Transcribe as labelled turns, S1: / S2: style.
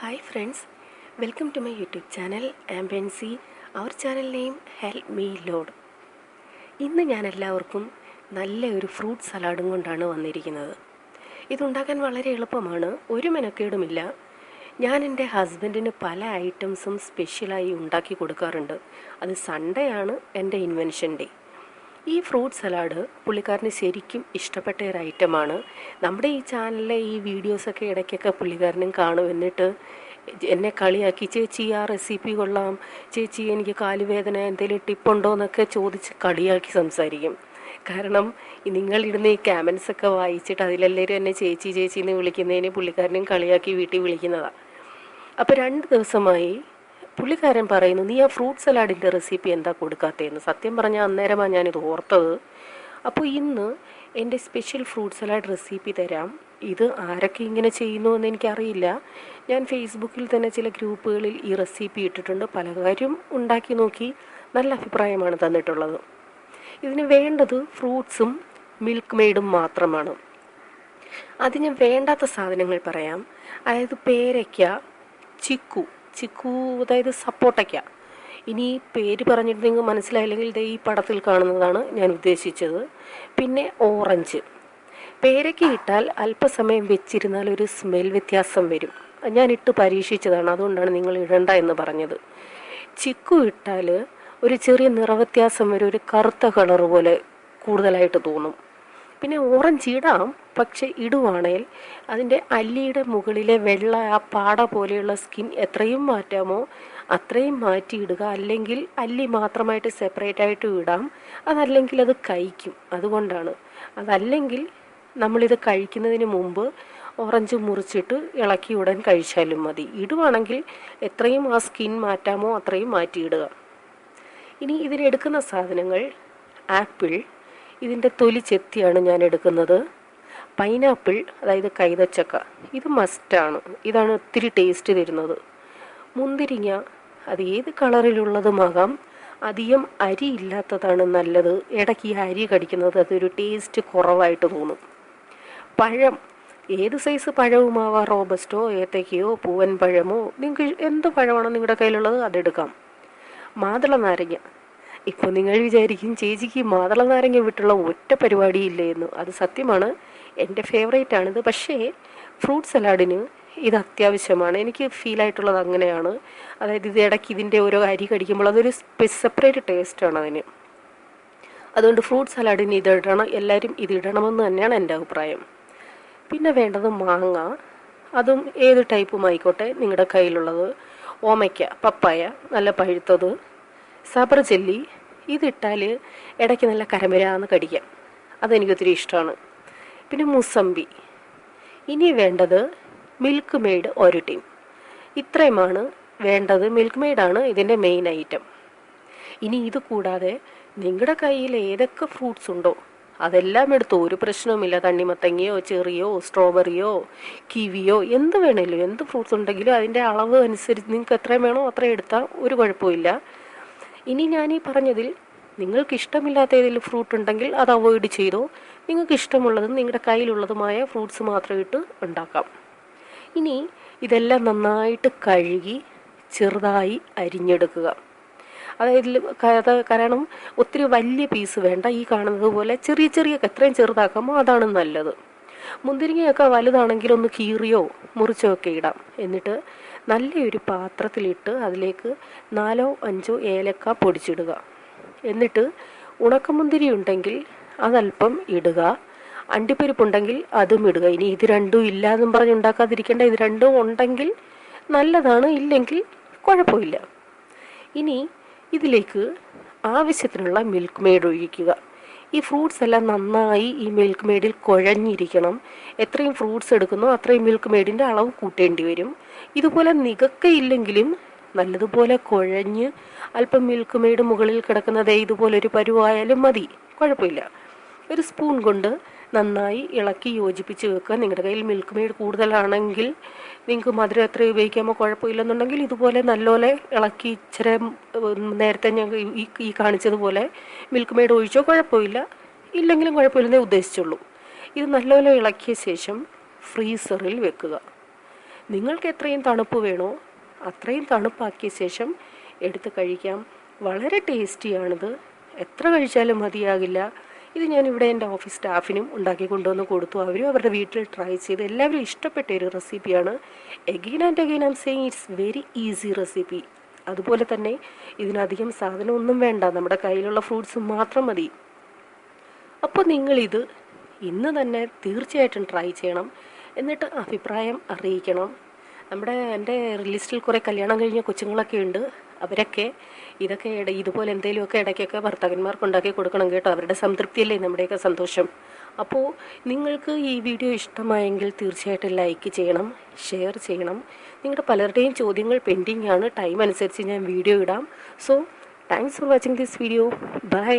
S1: Hi friends welcome to my YouTube channel ambiency our channel name help me lord ഇന്ന് ഞാൻ എല്ലാവർക്കും നല്ല ഒരു ഫ്രൂട്ട് സലാഡും കൊണ്ടാണ് വന്നിരിക്കുന്നത്. ഇതുണ്ടാക്കാൻ വളരെ എളുപ്പമാണ്. ഒരു മെനക്കേടുമില്ല. ഞാൻ എന്റെ ഹസ്ബൻഡിന് പല ഐറ്റംസും സ്പെഷ്യലായി ഉണ്ടാക്കി കൊടുക്കാറുണ്ട്. അത് സൺഡേ ആണ് എന്റെ ഇൻവെൻഷൻ ഡേ ഈ ഫ്രൂട്ട് സലാഡ് പുള്ളിക്കാരന് ശരിക്കും ഇഷ്ടപ്പെട്ട ഒരു ഐറ്റമാണ്. നമ്മുടെ ഈ ചാനലിലെ ഈ വീഡിയോസൊക്കെ ഇടയ്ക്കൊക്കെ പുള്ളിക്കാരനും കാണും. എന്നിട്ട് എന്നെ കളിയാക്കി ചേച്ചി ആ റെസിപ്പി കൊള്ളാം. ചേച്ചി എനിക്ക് കാലുവേദന എന്തെങ്കിലും ടിപ്പുണ്ടോ? എന്നൊക്കെ ചോദിച്ച് കളിയാക്കി സംസാരിക്കും. കാരണം നിങ്ങളിടുന്ന ഈ കാമൻസ് ഒക്കെ വായിച്ചിട്ട് അതിലെല്ലാവരും എന്നെ ചേച്ചി ചേച്ചി എന്ന് വിളിക്കുന്നതിന് പുള്ളിക്കാരനും കളിയാക്കി വീട്ടിൽ വിളിക്കുന്നതാണ് അപ്പോൾ രണ്ട് ദിവസമായി പുള്ളിക്കാരൻ പറയുന്നു നീ ആ ഫ്രൂട്ട് സലാഡിന്റെ റെസിപ്പി എന്താ കൊടുക്കാത്തതെന്ന്? സത്യം പറഞ്ഞാൽ അന്നേരമാണ് ഞാനിത് ഓർത്തത്. അപ്പോൾ ഇന്ന് എന്റെ സ്പെഷ്യൽ ഫ്രൂട്ട് സലാഡ് റെസിപ്പി തരാം. ഇത് ആരൊക്കെ ഇങ്ങനെ ചെയ്യുന്നു എന്ന് എനിക്കറിയില്ല. ഞാൻ ഫേസ്ബുക്കിൽ തന്നെ ചില ഗ്രൂപ്പുകളിൽ ഈ റെസിപ്പി ഇട്ടിട്ടുണ്ട്. പലകാര്യം ഉണ്ടാക്കി നോക്കി നല്ല അഭിപ്രായമാണ് തന്നിട്ടുള്ളത്. ഇതിന് വേണ്ടത് ഫ്രൂട്ട്സും മിൽക്ക് മെയ്ഡും മാത്രമാണ്. അതിന് വേണ്ടാത്ത സാധനങ്ങൾ പറയാം. അതായത് പേരയ്ക്ക ചിക്കു ചിക്കു അതായത് സപ്പോട്ടയ്ക്ക. ഇനി പേര് പറഞ്ഞിട്ട് നിങ്ങൾ മനസ്സിലായില്ലെങ്കിൽ ദേ ഈ പടത്തിൽ കാണുന്നതാണ് ഞാൻ ഉദ്ദേശിച്ചത്. പിന്നെ ഓറഞ്ച്. പേരയ്ക്ക് ഇട്ടാൽ അല്പസമയം വെച്ചിരുന്നാൽ ഒരു സ്മെൽ വ്യത്യാസം വരും. ഞാൻ ഇട്ട് പരീക്ഷിച്ചതാണ് അതുകൊണ്ടാണ് നിങ്ങൾ ഇടണ്ട എന്ന് പറഞ്ഞത്. ചിക്കു ഇട്ടാൽ ഒരു ചെറിയ നിറവ്യത്യാസം വരും ഒരു കറുത്ത കളർ പോലെ കൂടുതലായിട്ട് തോന്നും. പിന്നെ ഓറഞ്ച് ഇടാം പക്ഷെ ഇടുവാണേൽ അതിന്റെ അല്ലിയുടെ മുകളിലെ വെള്ള ആ പാട പോലെയുള്ള സ്കിൻ എത്രയും മാറ്റാമോ അത്രയും മാറ്റി ഇടുക അല്ലെങ്കിൽ അല്ലി മാത്രമായിട്ട് സെപ്പറേറ്റ് ആയിട്ട് ഇടാം. അതല്ലെങ്കിൽ അത് കഴിക്കും. അതുകൊണ്ടാണ്. അതല്ലെങ്കിൽ നമ്മളിത് കഴിക്കുന്നതിന് മുമ്പ് ഓറഞ്ച് മുറിച്ചിട്ട് ഇളക്കി ഉടൻ കഴിച്ചാലും മതി. ഇടുവാണെങ്കിൽ എത്രയും ആ സ്കിൻ മാറ്റാമോ അത്രയും മാറ്റിയിടുക. ഇനി ഇതിലെടുക്കുന്ന സാധനങ്ങൾ ആപ്പിൾ ഇതിന്റെ തൊലി ചെത്തിയാണ് ഞാൻ എടുക്കുന്നത്. പൈനാപ്പിൾ അതായത് കൈതച്ചക്ക ഇത് മസ്റ്റാണ് ഇതാണ് ഒത്തിരി ടേസ്റ്റ് തരുന്നത്. മുന്തിരിങ്ങ അത് ഏത് കളറിലുള്ളതുമാകാം അധികം അരി ഇല്ലാത്തതാണ് നല്ലത്. ഇടയ്ക്ക് ഈ അരി കടിക്കുന്നത് അതൊരു ടേസ്റ്റ് കുറവായിട്ട് തോന്നും. പഴം ഏത് സൈസ് പഴവുമാവാം? റോബസ്റ്റോ ഏത്തയ്ക്കയോ പൂവൻ പഴമോ? നിങ്ങൾക്ക് എന്ത് പഴമാണോ നിങ്ങളുടെ കയ്യിലുള്ളത് അതെടുക്കാം മാതള നാരങ്ങ ഇപ്പോൾ നിങ്ങൾ വിചാരിക്കും ചേച്ചിക്ക് മാതള നാരങ്ങ വിട്ടുള്ള ഒറ്റ പരിപാടിയില്ലേ എന്ന് അത് സത്യമാണ്. എന്റെ ഫേവറേറ്റ് ആണിത്. പക്ഷേ ഫ്രൂട്ട് സലാഡിന് ഇത് അത്യാവശ്യമാണ്. എനിക്ക് ഫീൽ ആയിട്ടുള്ളത് അങ്ങനെയാണ്. അതായത് ഇത് ഇടയ്ക്ക് ഇതിന്റെ ഓരോ അരി കടിക്കുമ്പോൾ അതൊരു സെപ്പറേറ്റ് ടേസ്റ്റാണ് അതിന്. അതുകൊണ്ട് ഫ്രൂട്ട് സലാഡിന് ഇത് ഇടണം. എല്ലാവരും ഇത് ഇടണമെന്ന് തന്നെയാണ് എന്റെ അഭിപ്രായം. പിന്നെ വേണ്ടത് മാങ്ങ. അതും ഏത് ടൈപ്പും ആയിക്കോട്ടെ നിങ്ങളുടെ കയ്യിലുള്ളത്. ഓമയ്ക്ക പപ്പായ നല്ല പഴുത്തത്. സബർ ജെല്ലി ഇതിട്ടാൽ ഇടയ്ക്ക് നല്ല കരമരാന്ന് കടിക്കാം. അതെനിക്ക് ഒത്തിരി ഇഷ്ടമാണ് പിന്നെ മുസമ്പി. ഇനി വേണ്ടത് മിൽക്ക് മെയ്ഡ് ഒരു ടീം ഇത്രയുമാണ് വേണ്ടത്. മിൽക്ക് മെയ്ഡാണ് ഇതിന്റെ മെയിൻ ഐറ്റം ഇനി ഇത് കൂടാതെ നിങ്ങളുടെ കയ്യിൽ ഏതൊക്കെ ഫ്രൂട്ട്സ് ഉണ്ടോ അതെല്ലാം എടുത്തു ഒരു പ്രശ്നവുമില്ല. തണ്ണിമത്തങ്ങയോ ചെറിയോ സ്ട്രോബെറിയോ കിവിയോ എന്ത് വേണമെങ്കിലും എന്ത് ഫ്രൂട്ട്സ് ഉണ്ടെങ്കിലും അതിന്റെ അളവ് അനുസരിച്ച് നിങ്ങൾക്ക് എത്രയും വേണോ അത്രയും എടുത്താൽ ഒരു കുഴപ്പമില്ല ഇനി ഞാൻ ഈ പറഞ്ഞതിൽ നിങ്ങൾക്ക് ഇഷ്ടമില്ലാത്ത ഏതെങ്കിലും ഫ്രൂട്ട് ഉണ്ടെങ്കിൽ അത് അവോയ്ഡ് ചെയ്തോ. നിങ്ങൾക്ക് ഇഷ്ടമുള്ളതും നിങ്ങളുടെ കയ്യിലുള്ളതുമായ ഫ്രൂട്ട്സ് മാത്രം ഇട്ട് ഉണ്ടാക്കാം. ഇനി ഇതെല്ലാം നന്നായിട്ട് കഴുകി ചെറുതായി അരിഞ്ഞെടുക്കുക. അതായത് കാരണം ഒത്തിരി വലിയ പീസ് വേണ്ട. ഈ കാണുന്നത് പോലെ ചെറിയ ചെറിയ എത്രയും ചെറുതാക്കാമോ അതാണ് നല്ലത്. മുന്തിരിങ്ങയൊക്കെ വലുതാണെങ്കിൽ ഒന്ന് കീറിയോ മുറിച്ചോ ഒക്കെ ഇടാം. എന്നിട്ട് നല്ലൊരു പാത്രത്തിലിട്ട് അതിലേക്ക് നാലോ അഞ്ചോ ഏലക്ക പൊടിച്ചിടുക. എന്നിട്ട് ഉണക്കമുന്തിരി ഉണ്ടെങ്കിൽ അതല്പം ഇടുക. അണ്ടിപ്പരിപ്പുണ്ടെങ്കിൽ അതും ഇടുക. ഇനി ഇത് രണ്ടും ഇല്ലാന്നും പറഞ്ഞ് ഉണ്ടാക്കാതിരിക്കേണ്ട. ഇത് രണ്ടും ഉണ്ടെങ്കിൽ നല്ലതാണ്. ഇല്ലെങ്കിൽ കുഴപ്പമില്ല. ഇനി ഇതിലേക്ക് ആവശ്യത്തിനുള്ള മിൽക്ക് മെയ്ഡ് ഒഴിക്കുക. ഈ ഫ്രൂട്ട്സ് എല്ലാം നന്നായി ഈ മിൽക്ക് മെയ്ഡിൽ കുഴഞ്ഞിരിക്കണം. എത്രയും ഫ്രൂട്ട്സ് എടുക്കുന്നു അത്രയും മിൽക്ക് മെയ്ഡിന്റെ അളവ് കൂട്ടേണ്ടി വരും. ഇതുപോലെ നികക്കയില്ലെങ്കിലും നല്ലതുപോലെ കുഴഞ്ഞ് അല്പം മിൽക്ക് മെയ്ഡ് മുകളിൽ കിടക്കുന്നത് ഇതുപോലൊരു പരുവായാലും മതി. കുഴപ്പമില്ല. ഒരു സ്പൂൺ കൊണ്ട് നന്നായി ഇളക്കി യോജിപ്പിച്ച് വെക്കുക. നിങ്ങളുടെ കയ്യിൽ മിൽക്ക് മെയ്ഡ് കൂടുതലാണെങ്കിൽ നിങ്ങൾക്ക് മധുരം എത്ര ഉപയോഗിക്കാമോ കുഴപ്പമില്ലെന്നുണ്ടെങ്കിൽ ഇതുപോലെ നല്ലപോലെ ഇളക്കി ഇച്ചിരി നേരത്തെ ഞാൻ ഈ ഈ കാണിച്ചതുപോലെ മിൽക്ക് മെയ്ഡ് ഒഴിച്ചോ കുഴപ്പമില്ല. ഇല്ലെങ്കിലും കുഴപ്പമില്ലെന്നേ ഉദ്ദേശിച്ചുള്ളൂ. ഇത് നല്ലപോലെ ഇളക്കിയ ശേഷം ഫ്രീസറിൽ വെക്കുക. നിങ്ങൾക്ക് എത്രയും തണുപ്പ് വേണോ അത്രയും തണുപ്പാക്കിയ ശേഷം എടുത്ത് കഴിക്കാം. വളരെ ടേസ്റ്റിയാണിത് എത്ര കഴിച്ചാലും മതിയാകില്ല. ഇത് ഞാനിവിടെ എന്റെ ഓഫീസ് സ്റ്റാഫിനും ഉണ്ടാക്കി കൊണ്ടുവന്ന് കൊടുത്തു. അവരും അവരുടെ വീട്ടിൽ ട്രൈ ചെയ്ത് എല്ലാവരും ഇഷ്ടപ്പെട്ട ഒരു റെസിപ്പിയാണ് again and again am saying it's very easy recipe അതുപോലെ തന്നെ ഇതിനധികം സാധനമൊന്നും വേണ്ട. നമ്മുടെ കയ്യിലുള്ള ഫ്രൂട്ട്സ് മാത്രം മതി. അപ്പോൾ നിങ്ങളിത് ഇന്ന് തന്നെ തീർച്ചയായിട്ടും ട്രൈ ചെയ്യണം. എന്നിട്ട് അഭിപ്രായം അറിയിക്കണം. നമ്മുടെ എന്റെ ലിസ്റ്റിൽ കുറേ കല്യാണം കഴിഞ്ഞ കൊച്ചുങ്ങളൊക്കെ ഉണ്ട്. അവരൊക്കെ ഇതൊക്കെ ഇതുപോലെ എന്തെങ്കിലുമൊക്കെ ഇടയ്ക്കൊക്കെ ഭർത്താക്കന്മാർക്ക് ഉണ്ടാക്കി കൊടുക്കണം കേട്ടോ. അവരുടെ സംതൃപ്തിയല്ലേ നമ്മുടെയൊക്കെ സന്തോഷം. അപ്പോൾ നിങ്ങൾക്ക് ഈ വീഡിയോ ഇഷ്ടമായെങ്കിൽ തീർച്ചയായിട്ടും ലൈക്ക് ചെയ്യണം ഷെയർ ചെയ്യണം. നിങ്ങളുടെ പലരുടെയും ചോദ്യങ്ങൾ പെൻഡിങ് ആണ് ടൈം അനുസരിച്ച് ഞാൻ വീഡിയോ ഇടാം. So thanks for watching this video. Bye.